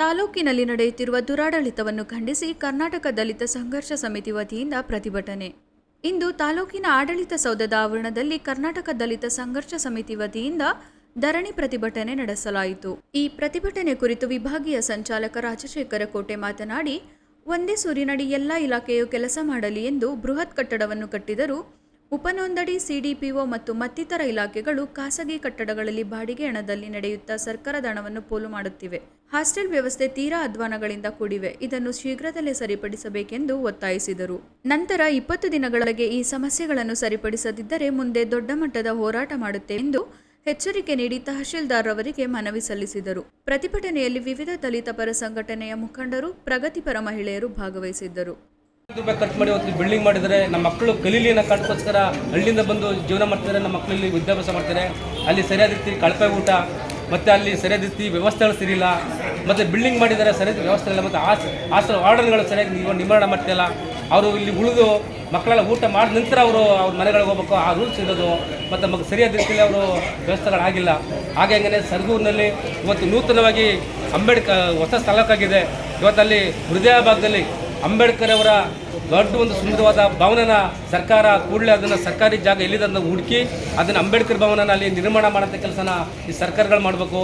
ತಾಲೂಕಿನಲ್ಲಿ ನಡೆಯುತ್ತಿರುವ ದುರಾಡಳಿತವನ್ನು ಖಂಡಿಸಿ ಕರ್ನಾಟಕ ದಲಿತ ಸಂಘರ್ಷ ಸಮಿತಿ ವತಿಯಿಂದ ಪ್ರತಿಭಟನೆ. ಇಂದು ತಾಲೂಕಿನ ಆಡಳಿತ ಸೌಧದ ಆವರಣದಲ್ಲಿ ಕರ್ನಾಟಕ ದಲಿತ ಸಂಘರ್ಷ ಸಮಿತಿ ವತಿಯಿಂದ ಧರಣಿ ಪ್ರತಿಭಟನೆ ನಡೆಸಲಾಯಿತು. ಈ ಪ್ರತಿಭಟನೆ ಕುರಿತು ವಿಭಾಗೀಯ ಸಂಚಾಲಕ ರಾಜಶೇಖರ ಕೋಟೆ ಮಾತನಾಡಿ, ಒಂದೇ ಸೂರಿನಡಿ ಎಲ್ಲ ಇಲಾಖೆಯು ಕೆಲಸ ಮಾಡಲಿ ಎಂದು ಬೃಹತ್ ಕಟ್ಟಡವನ್ನು ಕಟ್ಟಿದರೂ ಉಪನೋಂದಣಿ ಸಿಡಿಪಿಒ ಮತ್ತು ಮತ್ತಿತರ ಇಲಾಖೆಗಳು ಖಾಸಗಿ ಕಟ್ಟಡಗಳಲ್ಲಿ ಬಾಡಿಗೆ ಹಣದಲ್ಲಿ ನಡೆಯುತ್ತಾ ಸರ್ಕಾರದ ಹಣವನ್ನು ಪೋಲು ಮಾಡುತ್ತಿವೆ. ಹಾಸ್ಟೆಲ್ ವ್ಯವಸ್ಥೆ ತೀರಾ ಅಧ್ವಾನಗಳಿಂದ ಕೂಡಿವೆ. ಇದನ್ನು ಶೀಘ್ರದಲ್ಲೇ ಸರಿಪಡಿಸಬೇಕೆಂದು ಒತ್ತಾಯಿಸಿದರು. ನಂತರ ಇಪ್ಪತ್ತು ದಿನಗಳೊಳಗೆ ಈ ಸಮಸ್ಯೆಗಳನ್ನು ಸರಿಪಡಿಸದಿದ್ದರೆ ಮುಂದೆ ದೊಡ್ಡ ಮಟ್ಟದ ಹೋರಾಟ ಮಾಡುತ್ತೇವೆ ಎಂದು ಎಚ್ಚರಿಕೆ ನೀಡಿ ತಹಶೀಲ್ದಾರ್ ಅವರಿಗೆ ಮನವಿ ಸಲ್ಲಿಸಿದರು. ಪ್ರತಿಭಟನೆಯಲ್ಲಿ ವಿವಿಧ ದಲಿತ ಪರ ಸಂಘಟನೆಯ ಮುಖಂಡರು, ಪ್ರಗತಿಪರ ಮಹಿಳೆಯರು ಭಾಗವಹಿಸಿದ್ದರು. ರೂಪಾಯಿ ಖರ್ಚು ಮಾಡಿ ಒಂದು ಬಿಲ್ಡಿಂಗ್ ಮಾಡಿದರೆ ನಮ್ಮ ಮಕ್ಕಳು ಕಲೀಲಿ ಅನ್ನೋ ಕಾರಣಕ್ಕೋಸ್ಕರ ಹಳ್ಳಿಯಿಂದ ಬಂದು ಜೀವನ ಮಾಡ್ತಾರೆ ನಮ್ಮ ಮಕ್ಕಳು ಇಲ್ಲಿ ವಿದ್ಯಾಭ್ಯಾಸ ಮಾಡ್ತಾರೆ ಅಲ್ಲಿ ಸರಿಯಾದ ರೀತಿ ಕಳಪೆ ಊಟ, ಮತ್ತು ಅಲ್ಲಿ ಸರಿಯಾದ ರೀತಿ ವ್ಯವಸ್ಥೆಗಳು ಸರಿಯಿಲ್ಲ, ಮತ್ತು ಬಿಲ್ಡಿಂಗ್ ಮಾಡಿದ್ದಾರೆ ಸರಿಯಾದ ವ್ಯವಸ್ಥೆ ಇಲ್ಲ, ಮತ್ತು ಆಸ್ ಹಾಸ್ಟೆಲ್ ಆರ್ಡರ್ಗಳು ಸರಿಯಾಗಿ ನೀವು ನಿರ್ಮಾಣ ಮಾಡ್ತಿಲ್ಲ. ಅವರು ಇಲ್ಲಿ ಉಳಿದು ಮಕ್ಕಳೆಲ್ಲ ಊಟ ಮಾಡಿದ ನಂತರ ಅವರು ಅವ್ರ ಮನೆಗಳಿಗೆ ಹೋಗ್ಬೇಕು, ಆ ರೂಲ್ಸ್ ಇರೋದು, ಮತ್ತು ಮಗ ಸರಿಯಾದ ರೀತಿಯಲ್ಲಿ ಅವರು ವ್ಯವಸ್ಥೆಗಳಾಗಿಲ್ಲ. ಹಾಗೆ ಹಂಗೇ ಸರ್ಗೂರಿನಲ್ಲಿ ಇವತ್ತು ನೂತನವಾಗಿ ಅಂಬೇಡ್ಕರ್ ಹೊಸ ಸ್ಥಳಕ್ಕಾಗಿದೆ. ಇವತ್ತಲ್ಲಿ ಹೃದಯ ಭಾಗದಲ್ಲಿ ಅಂಬೇಡ್ಕರ್ ಅವರ ದೊಡ್ಡ ಒಂದು ಸುಂದರವಾದ ಭವನನ ಸರ್ಕಾರ ಕೂಡಲೇ ಅದನ್ನು ಸರ್ಕಾರಿ ಜಾಗ ಎಲ್ಲಿದೆ ಅದನ್ನು ಹುಡುಕಿ ಅದನ್ನು ಅಂಬೇಡ್ಕರ್ ಭವನನ ಅಲ್ಲಿ ನಿರ್ಮಾಣ ಮಾಡೋಂಥ ಕೆಲಸನ ಈ ಸರ್ಕಾರಗಳು ಮಾಡಬೇಕು.